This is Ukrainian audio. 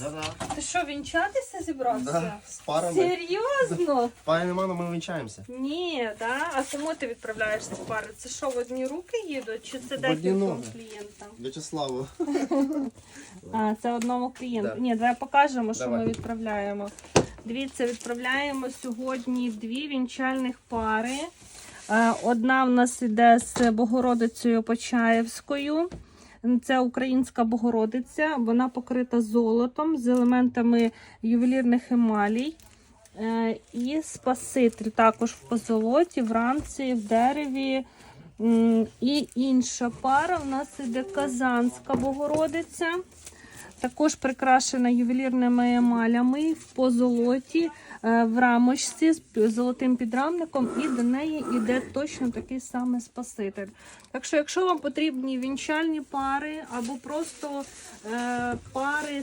Да-да. ти що, вінчатися зібрався? Да, з парами. Серйозно? Пані нема, але ми вінчаємося. Ні, да? А кому ти відправляєшся в пари? Це що, в одні руки їдуть, чи це декільком клієнтам? В'ячеславу. А, це одному клієнту. Да. Ні, давай покажемо, що Давай. ми відправляємо. Дивіться, відправляємо сьогодні дві вінчальних пари. Е, Одна в нас іде з Богородицею Почаєвською. Це українська Богородиця. Вона покрита золотом з елементами ювелірних емалій. Е, І Спаситель також в позолоті, вранці, в дереві. І інша пара в нас іде Казанська Богородиця. Також прикрашена ювелірними емалями в позолоті, е, в рамочці з золотим підрамником, і до неї йде точно такий самий спаситель. Так що, якщо вам потрібні вінчальні пари або просто е, пари